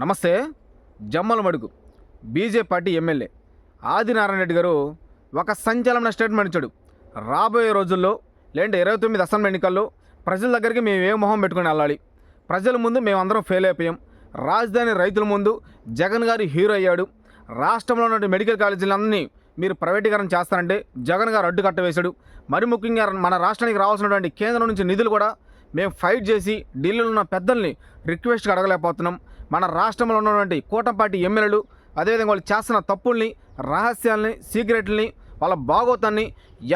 నమస్తే Jammalamadugu BJP party MLA Adinarayana Reddy గారు ఒక సంచలన స్టేట్మెంట్ ఇచ్చాడు. రాబోయే రోజుల్లో లేదంటే ఇరవై తొమ్మిది అసెంబ్లీ ఎన్నికల్లో ప్రజల దగ్గరికి మేము ఏ మొహం పెట్టుకుని వెళ్ళాలి? ప్రజల ముందు మేమందరం ఫెయిల్ అయిపోయాం. రాజధాని రైతుల ముందు జగన్ గారు హీరో అయ్యాడు. రాష్ట్రంలో ఉన్న మెడికల్ కాలేజీలన్నీ మీరు ప్రైవేటీకరణ చేస్తారంటే జగన్ గారు అడ్డు కట్టవేశాడు మరి ముఖ్యంగా మన రాష్ట్రానికి రావాల్సినటువంటి కేంద్రం నుంచి నిధులు కూడా మేము ఫైట్ చేసి ఢిల్లీలో ఉన్న పెద్దల్ని రిక్వెస్ట్గా అడగలేకపోతున్నాం. మన రాష్ట్రంలో ఉన్నటువంటి కూటంపాటి ఎమ్మెల్యేలు అదేవిధంగా వాళ్ళు చేస్తున్న తప్పుల్ని రహస్యాల్ని సీక్రెట్లని వాళ్ళ బాగోతాన్ని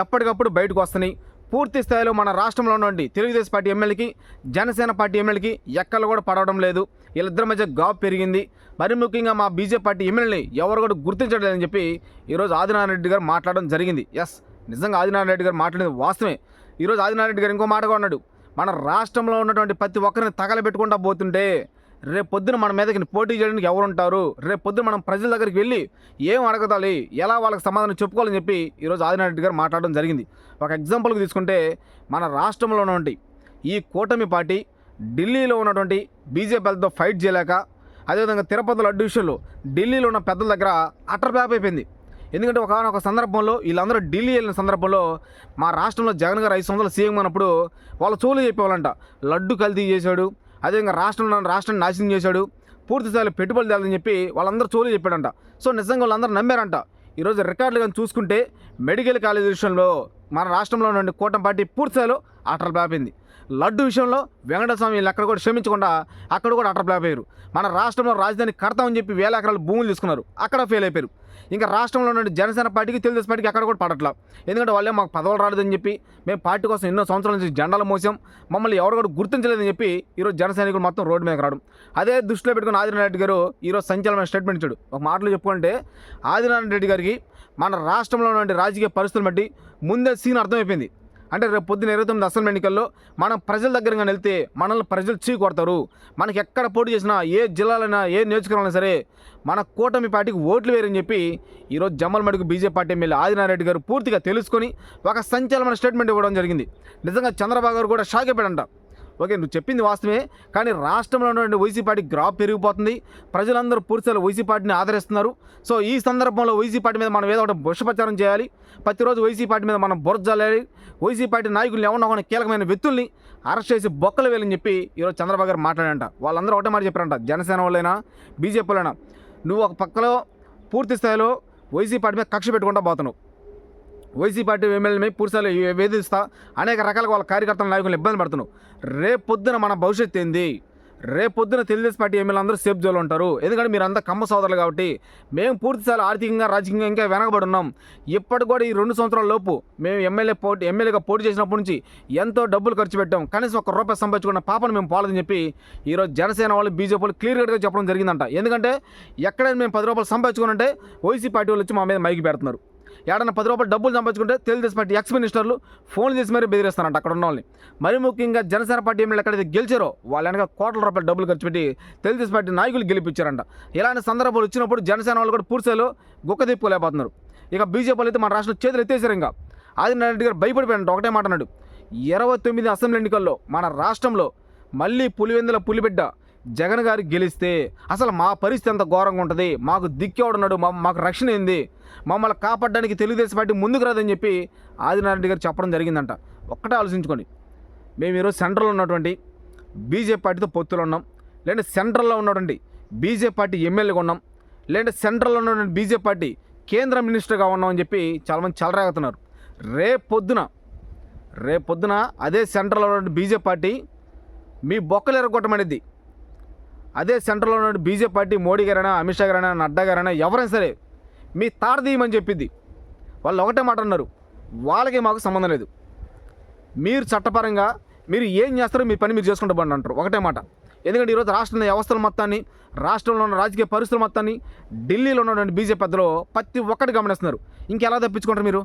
ఎప్పటికప్పుడు బయటకు వస్తున్నాయి. పూర్తి స్థాయిలో మన రాష్ట్రంలో ఉన్నటువంటి తెలుగుదేశం పార్టీ ఎమ్మెల్యేకి జనసేన పార్టీ ఎమ్మెల్యేకి ఎక్కలు కూడా పడవడం లేదు. వీళ్ళిద్దరి మధ్య గాప్ పెరిగింది. మరి ముఖ్యంగా మా బీజేపీ పార్టీ ఎమ్మెల్యేని ఎవరు కూడా గుర్తించడం లేదని చెప్పి ఈరోజు ఆదినారాయణ రెడ్డి గారు మాట్లాడడం జరిగింది. ఎస్ నిజంగా ఆదినారాయణ రెడ్డి గారు మాట్లాడేది వాస్తవమే. ఈరోజు ఆదినారాయణ రెడ్డి గారు ఇంకో మాట కూడా మన రాష్ట్రంలో ఉన్నటువంటి ప్రతి ఒక్కరిని తగలబెట్టుకుంటా పోతుంటే రేపు పొద్దున మన మీదకి పోటీ చేయడానికి ఎవరుంటారు? రేపు పొద్దున మనం ప్రజల దగ్గరికి వెళ్ళి ఏం అడగదాలి ఎలా వాళ్ళకి సమాధానం చెప్పుకోవాలని చెప్పి ఈరోజు ఆదినారెడ్డి గారు మాట్లాడడం జరిగింది. ఒక ఎగ్జాంపుల్కి తీసుకుంటే మన రాష్ట్రంలో ఉన్నటువంటి ఈ కూటమి పార్టీ ఢిల్లీలో ఉన్నటువంటి బీజేపీలతో ఫైట్ చేయలేక అదేవిధంగా తిరుపతి లడ్డు విషయంలో ఢిల్లీలో ఉన్న పెద్దల దగ్గర అటర్ అయిపోయింది. ఎందుకంటే ఒక సందర్భంలో వీళ్ళందరూ ఢిల్లీ వెళ్ళిన సందర్భంలో మా రాష్ట్రంలో జగన్ గారు ఐదు సంవత్సరాలు సీఎం అన్నప్పుడు వాళ్ళ చోలు చెప్పేవాళ్ళంట లడ్డు కల్తీ చేశాడు అదేవిధంగా రాష్ట్రంలో రాష్ట్రాన్ని నాశనం చేశాడు పూర్తి స్థాయిలో పెట్టుబడి తేలని చెప్పి వాళ్ళందరూ చోలు చెప్పాడంట. సో నిజంగా వాళ్ళందరూ నమ్మారంట. ఈరోజు రికార్డులు కానీ చూసుకుంటే మెడికల్ కాలేజ్ విషయంలో మన రాష్ట్రంలో నుండి కూటమి పార్టీ పూర్తిస్థాయిలో ఆటలు పాపింది లడ్డు విషయంలో వెంకటస్వామి వీళ్ళు అక్కడ కూడా క్షమించకుండా అక్కడ కూడా అటర్ బ్లాప్ అయ్యారు మన రాష్ట్రంలో రాజధాని కడతామని చెప్పి వేల ఎకరాలు భూములు తీసుకున్నారు. అక్కడ ఫెయిల్ అయిపోయారు. ఇంకా రాష్ట్రంలో ఉన్న జనసేన పార్టీకి తెలుగుదేశం పార్టీకి అక్కడ కూడా పడట్లా. ఎందుకంటే వాళ్ళే మాకు పదవులు రాలేదని చెప్పి మేము పార్టీ కోసం ఎన్నో సంవత్సరాల నుంచి జెండాలు మోసాం. మమ్మల్ని ఎవరు కూడా గుర్తించలేదని చెప్పి ఈరోజు జనసైనికులు మొత్తం రోడ్డు మీద రావడం. అదే దృష్టిలో పెట్టుకుని ఆదినారాయణ రెడ్డి గారు ఈరోజు సంచలనమైన స్టేట్మెంట్ ఇచ్చాడు. ఒక మాటలు చెప్పుకుంటే ఆదినారాయణ రెడ్డి గారికి మన రాష్ట్రంలో ఉన్నటువంటి రాజకీయ పరిస్థితులు బట్టి ముందే సీన్ అర్థమైపోయింది. అంటే రేపు పొద్దున ఇరవై తొమ్మిది అసెంబ్లీ ఎన్నికల్లో మనం ప్రజల దగ్గరగా వెళ్తే మనల్ని ప్రజలు చీ కొడతారు మనకి ఎక్కడ పోటీ చేసినా ఏ జిల్లాలైనా ఏ నియోజకవర్గంలో సరే మన కూటమి పార్టీకి ఓట్లు వేరని చెప్పి ఈరోజు Jammalamadugu BJP party MLA Adinareddy గారు పూర్తిగా తెలుసుకొని ఒక సంచలనమైన స్టేట్మెంట్ ఇవ్వడం జరిగింది. నిజంగా చంద్రబాబు గారు కూడా షాక్ అయిపోయాడంట. ఓకే నువ్వు చెప్పింది వాస్తవమే కానీ రాష్ట్రంలో ఉన్నటువంటి వైసీ పార్టీ గ్రాఫ్ పెరిగిపోతుంది. ప్రజలందరూ పూర్తిగా వైసీ పార్టీని ఆదరిస్తున్నారు. సో ఈ సందర్భంలో వైసీ పార్టీ మీద మనం ఏదో ఒకటి బుషప్రచారం చేయాలి. ప్రతిరోజు వైసీ పార్టీ మీద మనం బురజాలి వైసీ పార్టీ నాయకులు ఎవరినో ఒక కీలకమైన వ్యక్తుల్ని అరెస్ట్ చేసి బొక్కలు వేయాలని చెప్పి ఈరోజు చంద్రబాబు గారు మాట్లాడంట వాళ్ళందరూ ఒకటే మాట చెప్పారంట. జనసేన వాళ్ళైనా బీజేపీ వాళ్ళైనా నువ్వు ఒక పక్కలో పూర్తి స్థాయిలో వైసీ పార్టీ మీద కక్ష పెట్టుకుంటా పోతున్నావు. వైసీ పార్టీ ఎమ్మెల్యేని పూర్తిస్థాయిలో వేధిస్తా. అనేక రకాల వాళ్ళ కార్యకర్తల నాయకులు ఇబ్బంది పడుతున్నావు రేపు పొద్దున మన భవిష్యత్తు ఏంది? రేపు పొద్దున తెలుగుదేశం పార్టీ ఎమ్మెల్యే అందరూ సేఫ్ జోన్లో ఉంటారు. ఎందుకంటే మీరు అంతా కమ్మ సోదరులు కాబట్టి మేము పూర్తిసార్లు ఆర్థికంగా రాజకీయంగా ఇంకా వెనకబడి ఉన్నాం. ఇప్పటికి కూడా ఈ రెండు సంవత్సరాల లోపు మేము ఎమ్మెల్యే పోటీ ఎమ్మెల్యేగా పోటీ చేసినప్పటి నుంచి ఎంతో డబ్బులు ఖర్చు పెట్టాం. కనీసం ఒక రూపాయి సంపాదించుకున్న పాపను మేము పోలేదని చెప్పి ఈరోజు జనసేన వాళ్ళు బీజేపీ వాళ్ళు క్లియర్ కట్గా చెప్పడం జరిగిందంట. ఎందుకంటే ఎక్కడైనా మేము పది రూపాయలు సంపాదించుకున్నంటే వైసీ పార్టీ వాళ్ళు వచ్చి మా మీద మైకి పెడుతున్నారు. ఏడన్నా పది రూపాయలు డబ్బులు సంపాదించుకుంటే తెలుగుదేశం పార్టీ ఎక్స్ మినిస్టర్లు ఫోన్ చేసి మరీ బెదిరిస్తారంట అక్కడ ఉన్న వాళ్ళని మరీ ముఖ్యంగా జనసేన పార్టీ ఎమ్మెల్యే ఎక్కడైతే గెలిచారో వాళ్ళ వెనక కోట్ల రూపాయలు డబ్బులు ఖర్చు పెట్టి తెలుగుదేశం పార్టీ నాయకులు గెలిపించారంట. ఇలాంటి సందర్భాలు వచ్చినప్పుడు జనసేన వాళ్ళు కూడా పూర్తిలో గుక్క తిప్పుకోలేకపోతున్నారు. ఇక బీజేపీ అయితే మన రాష్ట్రంలో చేతులు ఎత్తేసారు ఇంకా. ఆదినారాయణ రెడ్డి గారు భయపడిపోయాడు ఒకటే మాట అన్నాడు. ఇరవై తొమ్మిది అసెంబ్లీ ఎన్నికల్లో మన రాష్ట్రంలో మళ్ళీ పులివెందుల పులిబిడ్డ జగన్ గారు గెలిస్తే అసలు మా పరిస్థితి ఎంత ఘోరంగా ఉంటుంది? మాకు దిక్కేవాడున్నాడు మా మాకు రక్షణ ఏంది? మమ్మల్ని కాపాడడానికి తెలుగుదేశం పార్టీ ముందుకు రాదని చెప్పి ఆదినారాయణ గారు చెప్పడం జరిగిందంట. ఒక్కటే ఆలోచించుకోండి. మేము ఈరోజు సెంట్రల్లో ఉన్నటువంటి బీజేపీ పార్టీతో పొత్తులు ఉన్నాం. లేదంటే సెంట్రల్లో ఉన్నటువంటి బీజేపీ పార్టీ ఎమ్మెల్యేగా ఉన్నాం. లేదంటే సెంట్రల్లో ఉన్నటువంటి బీజేపీ పార్టీ కేంద్ర మినిస్టర్గా ఉన్నామని చెప్పి చాలామంది చలరేగుతున్నారు. రేపు పొద్దున రేపు పొద్దున అదే సెంట్రల్లో ఉన్నటువంటి బీజేపీ పార్టీ మీ బొక్కలు ఎరగొట్టమనేది అదే సెంట్రల్లో ఉన్న బీజేపీ పార్టీ మోడీ గారైనా అమిత్ షా గారైనా నడ్డా గారైనా ఎవరైనా సరే మీ తారదీయమని చెప్పింది వాళ్ళు ఒకటే మాట అన్నారు. వాళ్ళకి మాకు సంబంధం లేదు. మీరు చట్టపరంగా మీరు ఏం చేస్తారో మీ పని మీరు చేసుకుంటూ బండి అంటారు. ఒకటే మాట. ఎందుకంటే ఈరోజు రాష్ట్రంలో వ్యవస్థల మొత్తాన్ని రాష్ట్రంలో ఉన్న రాజకీయ పరిస్థితుల మొత్తాన్ని ఢిల్లీలో ఉన్నటువంటి బీజేపీ పెద్దలు ప్రతి ఒక్కటి గమనిస్తున్నారు. ఇంకెలా తప్పించుకుంటారు మీరు?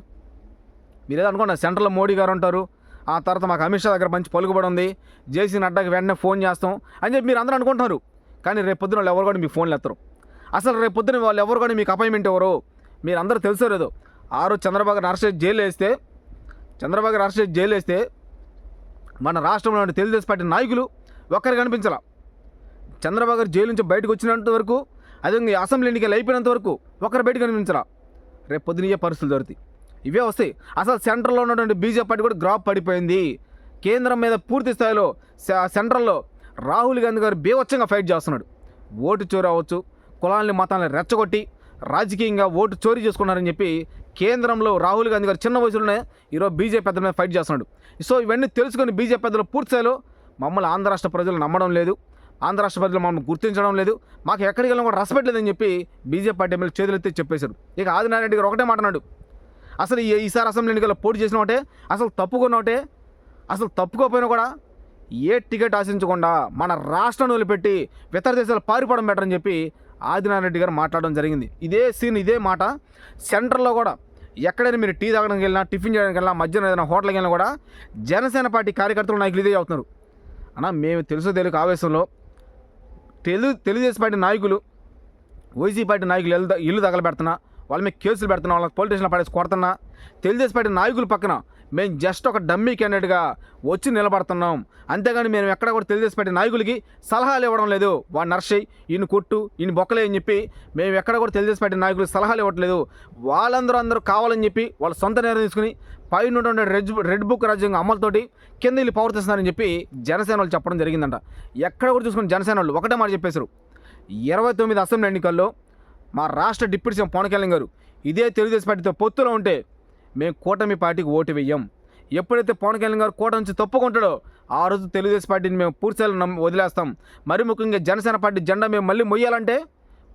మీరు ఏదో అనుకోండి సెంట్రల్లో మోడీ గారు ఉంటారు. ఆ తర్వాత మాకు అమిత్ షా దగ్గర మంచి పలుకుబడి ఉంది. జేసీ నడ్డాకి వెంటనే ఫోన్ చేస్తాం అని చెప్పి మీరు అందరూ అనుకుంటున్నారు. కానీ రేపు పొద్దున వాళ్ళు ఎవరు కూడా మీ ఫోన్లు ఎత్తరు. అసలు రేపు వాళ్ళు ఎవరు కూడా మీకు అపాయింట్మెంట్ ఎవరు? మీరు అందరూ తెలుసో లేదో? ఆ రోజు చంద్రబాబు గారు అరెస్ట్ చేసి జైలు వేస్తే చంద్రబాబు గారు అరెస్ట్ చేసి జైలు వేస్తే మన రాష్ట్రంలో తెలుగుదేశం పార్టీ నాయకులు ఒక్కరు కనిపించాల. చంద్రబాబు గారు జైలు నుంచి బయటకు వచ్చినంత వరకు అదే అసెంబ్లీ ఎన్నికలు అయిపోయినంత వరకు ఒక్కరు బయట కనిపించరా రేపు పొద్దున ఏ పరిస్థితులు దొరుకుతాయి ఇవే వస్తాయి. అసలు సెంట్రల్లో ఉన్నటువంటి బీజేపీ పార్టీ కూడా గ్రాప్ పడిపోయింది. కేంద్రం మీద పూర్తి స్థాయిలో సె- సెంట్రల్లో రాహుల్ గాంధీ గారు బీవచ్చంగా ఫైట్ చేస్తున్నాడు. ఓటు చోరీ అవ్వచ్చు కులాలని మతాలని రెచ్చగొట్టి రాజకీయంగా ఓటు చోరీ చేసుకున్నారని చెప్పి కేంద్రంలో రాహుల్ గాంధీ గారు చిన్న వయసులోనే ఈరోజు బీజేపీ పెద్దల మీద ఫైట్ చేస్తున్నాడు. సో ఇవన్నీ తెలుసుకొని బీజేపీ పెద్దలు పూర్తిస్థాయిలో మమ్మల్ని ఆంధ్ర రాష్ట్ర ప్రజలు నమ్మడం లేదు. ఆంధ్ర రాష్ట్ర ప్రజలు మమ్మల్ని గుర్తించడం లేదు. మాకు ఎక్కడికి వెళ్ళినా కూడా రెస్పెక్ట్ లేదని చెప్పి బీజేపీ పార్టీ ఎమ్మెల్యే చేతులెత్తి చెప్పేశారు. ఇక ఆదినారాయణ రెడ్డి గారు ఒకటే మాట్లాడు అసలు ఈసారి అసెంబ్లీ ఎన్నికల్లో పోటీ చేసిన ఒకటే అసలు తప్పుకున్న ఒకటే అసలు తప్పుకోపోయినా కూడా ఏ టికెట్ ఆశించకుండా మన రాష్ట్రాన్ని వదిలిపెట్టి ఇతర దేశాలు పారిపోవడం బెటర్ అని చెప్పి ఆదినారాయణ రెడ్డి గారు మాట్లాడడం జరిగింది. ఇదే సీన్ ఇదే మాట. సెంటర్లో కూడా ఎక్కడైనా మీరు టీ తాగడానికి వెళ్ళినా టిఫిన్ చేయడానికి వెళ్ళినా మధ్యాహ్నం ఏదైనా హోటల్కి వెళ్ళినా కూడా జనసేన పార్టీ కార్యకర్తలు నాయకులు ఇదే అవుతున్నారు అన్న మేము తెలుసు తెలుగు ఆవేశంలో తెలుగు తెలుగుదేశం పార్టీ నాయకులు వైసీపీ పార్టీ నాయకులు ఇల్లు ఇల్లు తగలబెడుతున్నా వాళ్ళ మీద కేసులు పెడుతున్నా వాళ్ళకి పోలీస్ స్టేషన్లో పడేసి కొడుతున్నా తెలుగుదేశం పార్టీ నాయకుల పక్కన మేము జస్ట్ ఒక డమ్మీ క్యాండిడేట్గా వచ్చి నిలబడుతున్నాం. అంతేగాని మేము ఎక్కడ కూడా తెలియజేసి పార్టీ నాయకులకి సలహాలు ఇవ్వడం లేదు. వాడు నర్సయ్య ఈయన కొట్టు ఈయన బొక్కలే అని చెప్పి మేము ఎక్కడ కూడా తెలియజేసి పార్టీ నాయకులకు సలహాలు ఇవ్వట్లేదు. వాళ్ళందరూ అందరూ కావాలని చెప్పి వాళ్ళ సొంత నిర్ణయం తీసుకుని పైన ఉన్నటువంటి రెడ్ రెడ్ బుక్ రాజ్యాంగం అమలుతోటి కింద వీళ్ళు పవర్తిస్తున్నారని చెప్పి జనసేన వాళ్ళు చెప్పడం జరిగిందంట. ఎక్కడ కూడా చూసుకుని జనసేన వాళ్ళు ఒకటే మాట చెప్పేశారు. ఇరవై తొమ్మిది అసెంబ్లీ ఎన్నికల్లో మా రాష్ట్ర డిప్యూటీ సీఎం పవన్ కళ్యాణ్ గారు ఇదే తెలుగుదేశం పార్టీతో పొత్తులో ఉంటే మేము కూటమి పార్టీకి ఓటు వేయం ఎప్పుడైతే పవన్ కళ్యాణ్ గారు కూట నుంచి తప్పుకుంటాడో ఆ రోజు తెలుగుదేశం పార్టీని మేము పూర్తిస్థాయిలో నమ్మి వదిలేస్తాం. మరి ముఖ్యంగా జనసేన పార్టీ జెండా మేము మళ్ళీ మొయ్యాలంటే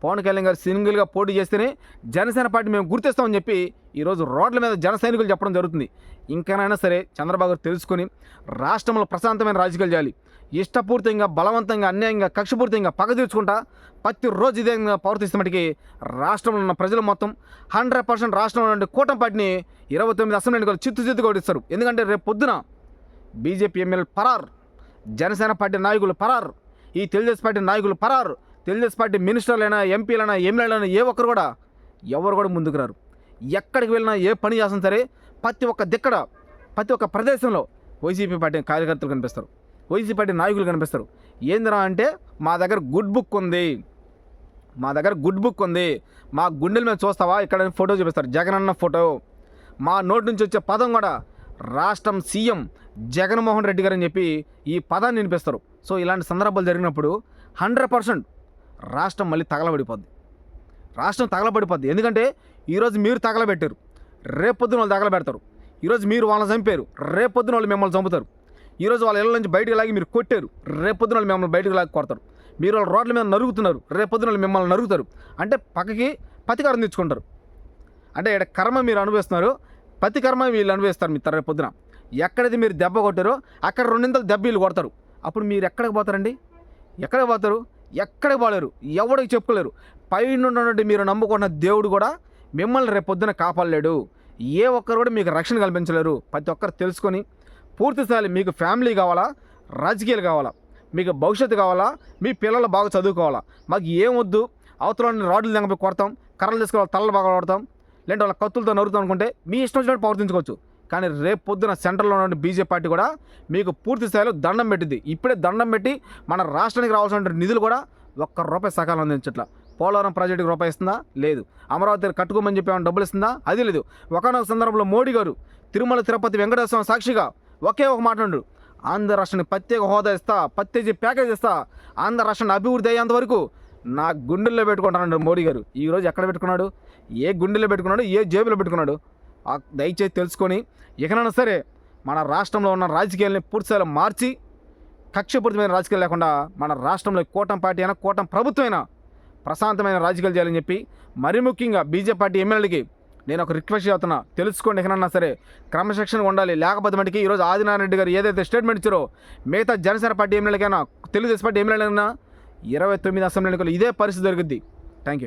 పవన్ కళ్యాణ్ గారు సింగిల్గా పోటీ చేస్తేనే జనసేన పార్టీ మేము గుర్తిస్తామని చెప్పి ఈరోజు రోడ్ల మీద జన సైనికులు చెప్పడం జరుగుతుంది. ఇంకనైనా సరే చంద్రబాబు గారు తెలుసుకొని రాష్ట్రంలో ప్రశాంతమైన రాజకీయాలు చేయాలి. ఇష్టపూర్తిగా బలవంతంగా అన్యాయంగా కక్షపూర్తిగా పగ తీర్చుకుంటా ప్రతిరోజు ఇదే ప్రవర్తిస్తే మటుకి రాష్ట్రంలో ఉన్న ప్రజలు మొత్తం హండ్రెడ్ పర్సెంట్ రాష్ట్రంలో నుండి కూటమి ఇరవై తొమ్మిది అసెంబ్లీ ఎన్నికలు చిత్తు చిత్తు ఓడిస్తారు. ఎందుకంటే రేపు పొద్దున బీజేపీ ఎమ్మెల్యే పరార్ జనసేన పార్టీ నాయకులు పరార్ ఈ తెలుగుదేశం పార్టీ నాయకులు పరార్ తెలుగుదేశం పార్టీ మినిస్టర్లైనా ఎంపీలైనా ఎమ్మెల్యేలైనా ఏ ఒక్కరు కూడా ఎవరు కూడా ముందుకు రారు. ఎక్కడికి వెళ్ళినా ఏ పని చేసినా సరే ప్రతి ఒక్క దిక్కడ ప్రతి ఒక్క ప్రదేశంలో వైసీపీ పార్టీ కార్యకర్తలు కనిపిస్తారు. వైసీపీ పార్టీ నాయకులు కనిపిస్తారు. ఏందిరా అంటే మా దగ్గర గుడ్ బుక్ ఉంది. మా దగ్గర గుడ్ బుక్ ఉంది. మా గుండెల మీద చూస్తావా? ఇక్కడ ఫోటో చూపిస్తారు జగన్ అన్న ఫోటో. మా నోటి నుంచి వచ్చే పదం కూడా రాష్ట్రం సీఎం జగన్మోహన్ రెడ్డి గారు అని చెప్పి ఈ పదాన్ని వినిపిస్తారు. సో ఇలాంటి సందర్భాలు జరిగినప్పుడు హండ్రెడ్ పర్సెంట్ రాష్ట్రం మళ్ళీ తగలబడిపోద్ది. రాష్ట్రం తగలబడిపోద్ది. ఎందుకంటే ఈరోజు మీరు తగలబెట్టారు. రేపొద్దున వాళ్ళు తగలబెడతారు. ఈరోజు మీరు వాళ్ళని చంపారు. రేపొద్దున వాళ్ళు మిమ్మల్ని చంపుతారు. ఈరోజు వాళ్ళ ఇళ్ళ నుంచి బయటకు లాగి మీరు కొట్టారు. రేపొద్దున వాళ్ళు మిమ్మల్ని బయటకు లాగి కొడతారు. మీరు వాళ్ళ రోడ్ల మీద నరుగుతున్నారు రేపొద్దున వాళ్ళు మిమ్మల్ని నరుగుతారు అంటే పక్కకి పతికారం తెచ్చుకుంటారు. అంటే ఇక్కడ కర్మ మీరు అనుభవిస్తున్నారు. ప్రతి కర్మ వీళ్ళు అనుభవిస్తారు మీ రేపు పొద్దున. ఎక్కడైతే మీరు దెబ్బ కొట్టారో అక్కడ రెండింతలు దెబ్బ వీళ్ళు కొడతారు. అప్పుడు మీరు ఎక్కడికి పోతారండి? ఎక్కడికి పోతారు? ఎక్కడికి పోలేరు? ఎవడికి చెప్పుకోలేరు? పైన ఉన్నటువంటి మీరు నమ్ముకున్న దేవుడు కూడా మిమ్మల్ని రేపొద్దున కాపాడలేడు. ఏ ఒక్కరు కూడా మీకు రక్షణ కల్పించలేరు. ప్రతి ఒక్కరు తెలుసుకొని పూర్తి స్థాయి మీకు ఫ్యామిలీ కావాలా? రాజకీయాలు కావాలా? మీకు భవిష్యత్తు కావాలా? మీ పిల్లలు బాగా చదువుకోవాలా? మాకు ఏం వద్దు. రాడ్లు దగ్గర కొడతాం. కర్రలు తీసుకోవాలి తలలు బాగా కొడతాం. లేదంటే వాళ్ళ కత్తులతో నరుకుతాం అనుకుంటే మీ ఇష్టం వచ్చినట్టు ప్రవర్తించుకోవచ్చు. కానీ రేపు పొద్దున సెంట్రల్లో ఉన్న బీజేపీ పార్టీ కూడా మీకు పూర్తి స్థాయిలో దండం పెట్టింది. ఇప్పుడే దండం పెట్టి మన రాష్ట్రానికి రావాల్సిన నిధులు కూడా ఒక్క రూపాయి సకాలం అందించట్ల. పోలవరం ప్రాజెక్టుకి రూపాయి ఇస్తుందా? లేదు. అమరావతి కట్టుకోమని చెప్పి ఏమైనా డబ్బులు ఇస్తుందా? అది లేదు. ఒకనొక సందర్భంలో మోడీ గారు తిరుమల తిరుపతి వెంకటేశ్వర సాక్షిగా ఒకే ఒక మాట ఉండు. ఆంధ్ర రాష్ట్రానికి ప్రత్యేక హోదా ఇస్తా ప్రత్యేక ప్యాకేజ్ ఇస్తా. ఆంధ్ర రాష్ట్రాన్ని అభివృద్ధి అయ్యేంత వరకు నా గుండెల్లో పెట్టుకుంటానండి మోడీ గారు. ఈరోజు ఎక్కడ పెట్టుకున్నాడు? ఏ గుండెల్లో పెట్టుకున్నాడు? ఏ జేబులో పెట్టుకున్నాడు? దయచేసి తెలుసుకొని ఇకనైనా సరే మన రాష్ట్రంలో ఉన్న రాజకీయాల్ని పూర్తిస్థాయిలో మార్చి కక్షపూరితమైన రాజకీయాలు లేకుండా మన రాష్ట్రంలో కూటమి పార్టీ అయినా కూటమి ప్రభుత్వం అయినా ప్రశాంతమైన రాజకీయాలు చేయాలని చెప్పి మరీ ముఖ్యంగా బీజేపీ పార్టీ ఎమ్మెల్యేలకి నేను ఒక రిక్వెస్ట్ చేస్తున్నా. తెలుసుకోండి ఎక్కడన్నా సరే. క్రమశిక్షణ ఉండాలి. లేకపోతే మటుకి ఈరోజు ఆదినారాయణ గారు ఏదైతే స్టేట్మెంట్ ఇచ్చారో మిగతా జనసేన పార్టీ ఎమ్మెల్యేలకైనా తెలుగుదేశం పార్టీ ఎమ్మెల్యేలైనా ఇరవై తొమ్మిది అసెంబ్లీ ఎన్నికలు ఇదే పరిస్థితి జరుగుద్ది థ్యాంక్ యూ